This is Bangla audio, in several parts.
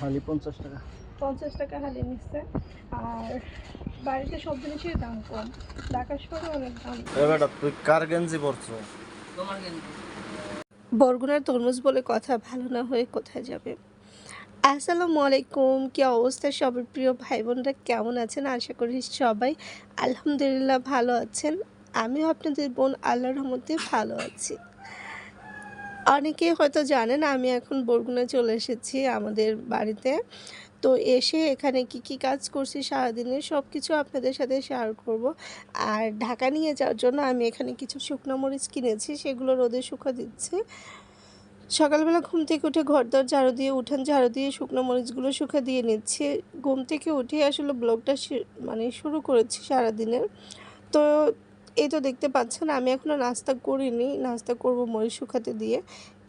হালি পঞ্চাশ টাকা। পঞ্চাশ টাকা হালি নিচ্ছে। আর বাড়িতে সব জিনিসের দাম কম। ঢাকা শহরে অনেক দাম এ বেটা তুই কার গেঞ্জি পরছো? বরগুনার তরমুজ বলে কথা ভালো না হয়ে কোথায় যাবে? আসসালামু আলাইকুম কি অবস্থা সবার প্রিয় ভাই বোনরা? কেমন আছেন? আশা করি সবাই আলহামদুলিল্লাহ ভালো আছেন। আমিও আপনাদের বোন আল্লাহর রহমতে ভালো আছি। অনেকে হয়তো জানেন আমি এখন বরগুনা চলে এসেছি আমাদের বাড়িতে। তো এসে এখানে কি কি কাজ করছি সারাদিনে সব কিছু আপনাদের সাথে শেয়ার করব। আর ঢাকা নিয়ে যাওয়ার জন্য আমি এখানে কিছু শুকনো মরিচ কিনেছি, সেগুলো রোদে শুকা দিচ্ছি। সকালবেলা ঘুম থেকে উঠে ঘর দর ঝাড়ু দিয়ে উঠান ঝাড়ু দিয়ে শুকনো মরিচগুলো শুকা দিয়ে নিচ্ছি। ঘুম থেকে উঠে আসলে ব্লগটা মানে শুরু করেছি সারাদিনের। তো এই তো দেখতে পাচ্ছেন, আমি এখনও নাস্তা করিনি। নাস্তা করব মরিচ শুকাতে দিয়ে।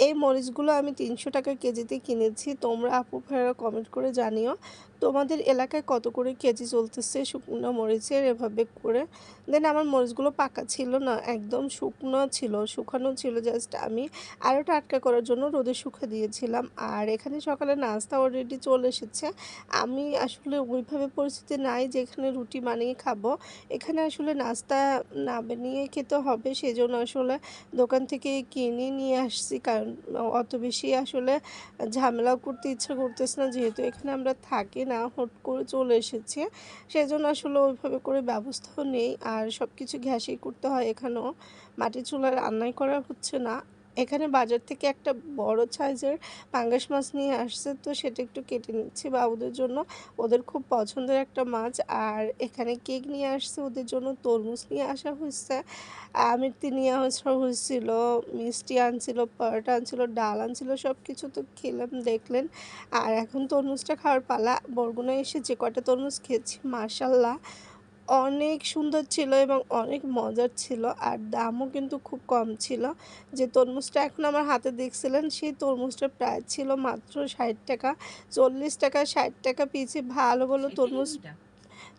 এই মরিচগুলো আমি তিনশো টাকা কেজিতে কিনেছি। তোমরা আপু ভাইয়েরা কমেন্ট করে জানিও। তোমাদের এলাকায় কত করে কেজি চলতেছে? শুকনো মরিচের এভাবে করে। দেন আমার মরিচগুলো পাকা ছিল না, একদম শুকনো ছিল, শুকানো ছিল জাস্ট আমি আরও টাটকা করার জন্য রোদে শুকা দিয়েছিলাম। আর এখানে সকালে নাস্তা অলরেডি চলে এসেছে। আমি আসলে ওইভাবে পরিস্থিতি নাই যে এখানে রুটি বানিয়ে খাব। এখানে আসলে নাস্তা না বানিয়ে খেতে হবে সেই জন্য আসলে দোকান থেকে কিনে নিয়ে আসছি। কারণ অত বেশি আসলে ঝামেলাও করতে ইচ্ছা করতেছে না, যেহেতু এখানে আমরা থাকি না হুট করে চলে এসেছে। সেই জন্য আসলে ওইভাবে করে ব্যবস্থাও নেই। আর সব কিছু ঘ্যাসেই করতে হয় এখানেও। মাটির চুলায় রান্নাই করা হচ্ছে না। এখানে বাজার থেকে একটা বড় সাইজের পাঙ্গাস মাছ নিয়ে আসছে, তো সেটা একটু কেটে নিচ্ছি বাবুদের জন্য। ওদের খুব পছন্দের একটা মাছ, আর এখানে কেক নিয়ে আসছে ওদের জন্য, তরমুজ নিয়ে আসা হয়েছে, আমিরতি নিয়ে আসা হয়েছিল, মিষ্টি আনছিল পরোটা আনছিল, ডাল আনছিল সব কিছু তো খেলাম, দেখলেন। আর এখন তরমুজটা খাওয়ার পালা, বরগুনায় এসে যে কটা তরমুজ খেয়েছি মার্শাল্লাহ অনেক সুন্দর ছিল এবং অনেক মজার ছিল আর দামও কিন্তু খুব কম ছিল। যে তরমুজটা এখন আমার হাতে দেখছিলেন সেই তরমুজটা প্রায় ছিল মাত্র ষাট টাকা চল্লিশ টাকা ষাট টাকা পেয়েছি ভালো ভালো তরমুজ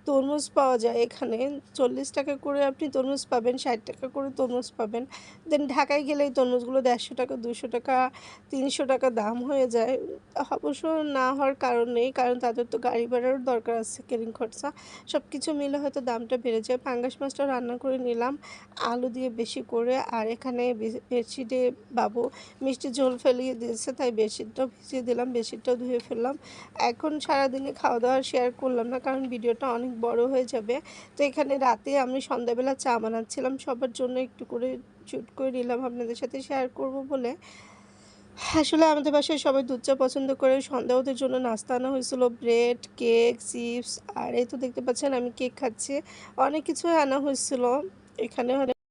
তরমুজ পাওয়া যায় এখানে। চল্লিশ টাকা করে আপনি তরমুজ পাবেন, ষাট টাকা করে তরমুজ পাবেন। দেন ঢাকায় গেলে এই তরমুজগুলো দেড়শো টাকা, দুশো টাকা, তিনশো টাকা দাম হয়ে যায়। অবশ্য না হওয়ার কারণ নেই, কারণ তাদের তো গাড়ি ভাড়ারও দরকার আছে, কেরিং খরচা। সব কিছু মিলে হয়তো দামটা বেড়ে যায়। পাঙ্গাস মাছটা রান্না করে নিলাম, আলু দিয়ে বেশি করে, আর এখানে বেডশিটে বাবু মিষ্টি ঝোল ফেলিয়ে দিয়েছে, তাই বেডশিটটাও ভিজিয়ে দিলাম, বেডশিটটাও ধুয়ে ফেললাম। এখন সারাদিনে খাওয়া দাওয়া শেয়ার করলাম না, কারণ ভিডিওটা অনেক বড় হয়ে যাবে। তো এখানে রাতে আমি সন্ধ্যাবেলা চা বানাচ্ছিলাম। সবার জন্য একটু করে চুট করে নিলাম আপনাদের সাথে শেয়ার করব বলে। আসলে আমাদের বাসায় সবাই দুধ চা পছন্দ করে। সন্ধ্যা ওদের জন্য নাস্তা আনা হয়েছিল। ব্রেড কেক চিপস আর এই তো দেখতে পাচ্ছেন আমি কেক খাচ্ছি। অনেক কিছু আনা হয়েছিল। এখানে